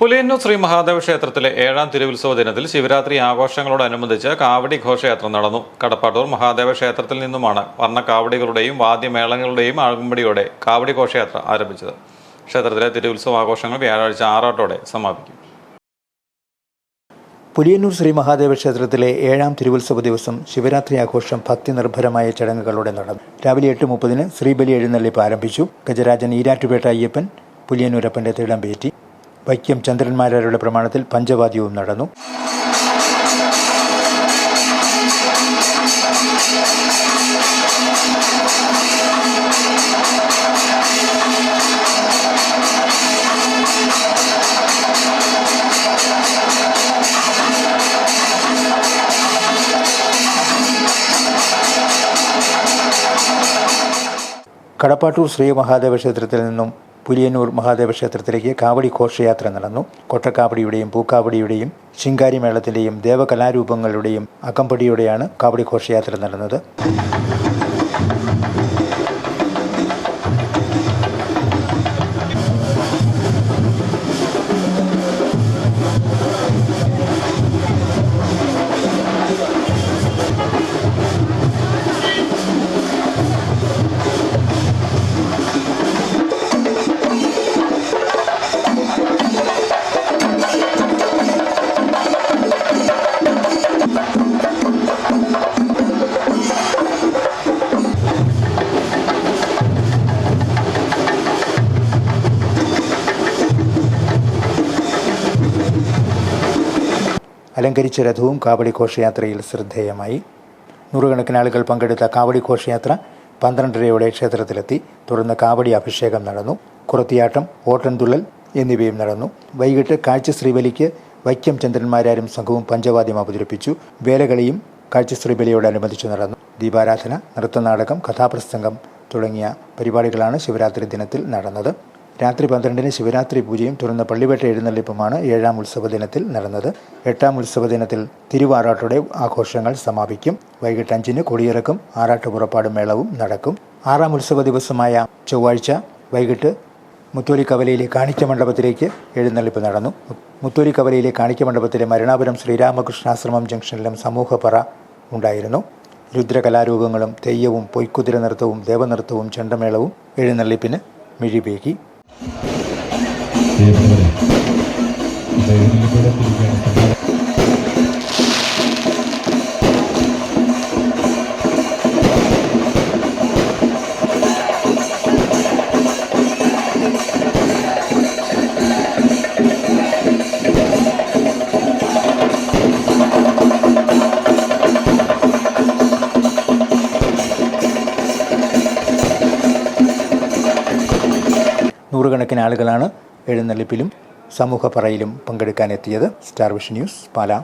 പുലിയന്നൂർ ശ്രീ മഹാദേവ ക്ഷേത്രത്തിലെ ഏഴാം തിരുവുത്സവ ദിനത്തിൽ ശിവരാത്രി ആഘോഷങ്ങളോടനുബന്ധിച്ച് കാവടി ഘോഷയാത്ര നടന്നു. കടപ്പാട്ടൂർ മഹാദേവ ക്ഷേത്രത്തിൽ നിന്നുമാണ് വർണ കാവടികളുടെയും വാദ്യമേളങ്ങളുടെയും ആകുമ്പടിയോടെ കാവടി ഘോഷയാത്ര ആരംഭിച്ചത്. ക്ഷേത്രത്തിലെ തിരുവുത്സവ ആഘോഷങ്ങൾ വ്യാഴാഴ്ച ആറാട്ടോടെ സമാപിക്കും. പുലിയന്നൂർ ശ്രീ മഹാദേവ ക്ഷേത്രത്തിലെ ഏഴാം തിരുവുത്സവ ദിവസം ശിവരാത്രി ആഘോഷം ഭക്തി നിർഭരമായ ചടങ്ങുകളോടെ നടന്നു. രാവിലെ എട്ട് മുപ്പതിന് ശ്രീബലി എഴുന്നള്ളിപ്പ് ആരംഭിച്ചു ഗജരാജൻ ഈരാറ്റുപേട്ട അയ്യപ്പൻ പുലിയന്നൂരപ്പന്റെ തിടം പേറ്റി. വൈക്കം ചന്ദ്രന്മാരുടെ പ്രമാണത്തിൽ പഞ്ചവാദ്യവും നടന്നു. കടപ്പാട്ടൂർ ശ്രീ മഹാദേവ ക്ഷേത്രത്തിൽ നിന്നും പുലിയന്നൂർ മഹാദേവ ക്ഷേത്രത്തിലേക്ക് കാവടി ഘോഷയാത്ര നടന്നു. കൊട്ടക്കാവടിയുടെയും പൂക്കാവടിയുടെയും ശിങ്കാരി മേളത്തിന്റെയും ദേവകലാരൂപങ്ങളുടെയും അകമ്പടിയോടെയാണ് കാവടി ഘോഷയാത്ര നടന്നത്. അലങ്കരിച്ച രഥവും കാവടി ഘോഷയാത്രയിൽ ശ്രദ്ധേയമായി. നൂറുകണക്കിന് ആളുകൾ പങ്കെടുത്ത കാവടി ഘോഷയാത്ര പന്ത്രണ്ടരയോടെ ക്ഷേത്രത്തിലെത്തി. തുടർന്ന് കാവടി അഭിഷേകം നടന്നു. കുറത്തിയാട്ടം ഓട്ടൻതുള്ളൽ എന്നിവയും നടന്നു. വൈകിട്ട് കാഴ്ച ശ്രീബലിക്ക് വൈക്കം ചന്ദ്രന്മാരാരും സംഘവും പഞ്ചവാദ്യം അവതരിപ്പിച്ചു. വേലകളിയും കാഴ്ച ശ്രീബലിയോടനുബന്ധിച്ച് നടന്നു. ദീപാരാധന നൃത്തനാടകം കഥാപ്രസംഗം തുടങ്ങിയ പരിപാടികളാണ് ശിവരാത്രി ദിനത്തിൽ നടന്നത്. രാത്രി പന്ത്രണ്ടിന് ശിവരാത്രി പൂജയും തുടർന്ന് പള്ളിവേട്ട എഴുന്നള്ളിപ്പുമാണ് ഏഴാം ഉത്സവ ദിനത്തിൽ നടന്നത്. എട്ടാം ഉത്സവ ദിനത്തിൽ തിരുവാറാട്ടോടെ ആഘോഷങ്ങൾ സമാപിക്കും. വൈകിട്ട് അഞ്ചിന് കൊടിയിറക്കും ആറാട്ട് പുറപ്പാട് മേളവും നടക്കും. ആറാം ഉത്സവ ദിവസമായ ചൊവ്വാഴ്ച വൈകിട്ട് മുത്തോലി കവലയിലെ കാണിക്ക മണ്ഡപത്തിലേക്ക് എഴുന്നള്ളിപ്പ് നടന്നു. മുത്തോലി കവലയിലെ കാണിക്ക മണ്ഡപത്തിലെ മരണാപുരം ശ്രീരാമകൃഷ്ണാശ്രമം ജംഗ്ഷനിലും സമൂഹപ്പറ ഉണ്ടായിരുന്നു. രുദ്രകലാരൂപങ്ങളും തെയ്യവും പൊയ്ക്കുതിര നൃത്തവും ദേവനൃത്തവും ചെണ്ടമേളവും എഴുന്നള്ളിപ്പിന് മിഴിപേകി. പ്രിയപ്പെട്ടവരെ സമാധാനം നൂറുകണക്കിന് ആളുകളാണ് എഴുന്നള്ളിപ്പിലും സമൂഹപ്പറയിലും പങ്കെടുക്കാനെത്തിയത് സ്റ്റാർ വിഷൻ ന്യൂസ് പാലാ.